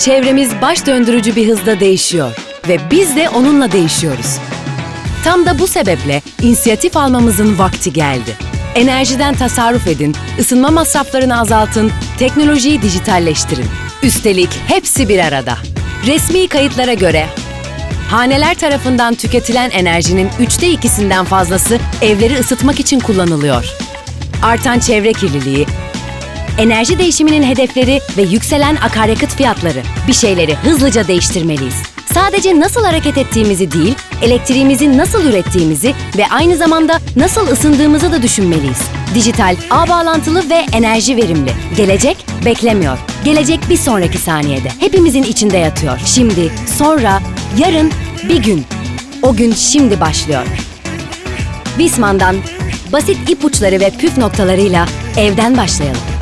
Çevremiz baş döndürücü bir hızda değişiyor ve biz de onunla değişiyoruz. Tam da bu sebeple inisiyatif almamızın vakti geldi. Enerjiden tasarruf edin, ısınma masraflarını azaltın, teknolojiyi dijitalleştirin. Üstelik hepsi bir arada. Resmi kayıtlara göre haneler tarafından tüketilen enerjinin üçte ikisinden fazlası evleri ısıtmak için kullanılıyor. Artan çevre kirliliği, enerji değişiminin hedefleri ve yükselen akaryakıt fiyatları. Bir şeyleri hızlıca değiştirmeliyiz. Sadece nasıl hareket ettiğimizi değil, elektriğimizi nasıl ürettiğimizi ve aynı zamanda nasıl ısındığımızı da düşünmeliyiz. Dijital, ağ bağlantılı ve enerji verimli. Gelecek beklemiyor. Gelecek bir sonraki saniyede. Hepimizin içinde yatıyor. Şimdi, sonra, yarın, bir gün. O gün şimdi başlıyor. Visman'dan basit ipuçları ve püf noktalarıyla evden başlayalım.